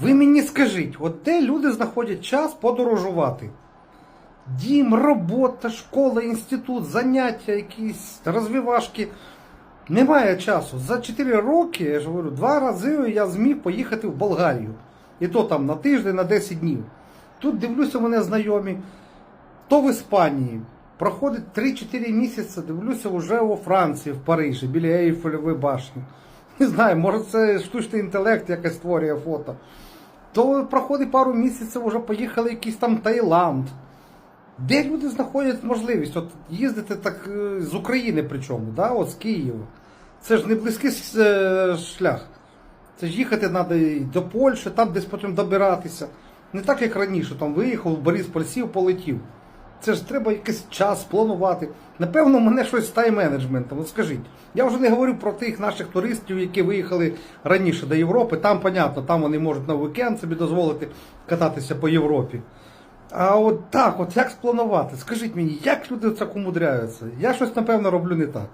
Ви мені скажіть, от де люди знаходять час подорожувати? Дім, робота, школа, інститут, заняття, якісь розвивашки. Немає часу. За 4 роки, я ж говорю, два рази я зміг поїхати в Болгарію. І то там на тиждень, на 10 днів. Тут дивлюся, мене знайомі. То в Іспанії. Проходить 3-4 місяці, дивлюся вже у Франції, в Парижі, біля Ейфелевої башні. Не знаю, може це штучний інтелект якось створює фото. То проходить пару місяців, вже поїхали якийсь там Таїланд. Де люди знаходять можливість от їздити так е, з України причому, да? от з Києва. Це ж не близький е, шлях. Це ж їхати треба до Польщі, там десь потім добиратися. Не так, як раніше, там виїхав, в Борисполь сів, полетів. Це ж треба якийсь час планувати. Напевно, мене щось з тайм-менеджментом. От скажіть, я вже не говорю про тих наших туристів, які виїхали раніше до Європи. Там, понятно, там вони можуть на вікенд собі дозволити кататися по Європі. А от так, от як спланувати? Скажіть мені, як люди це умудряються? Я щось, напевно, роблю не так.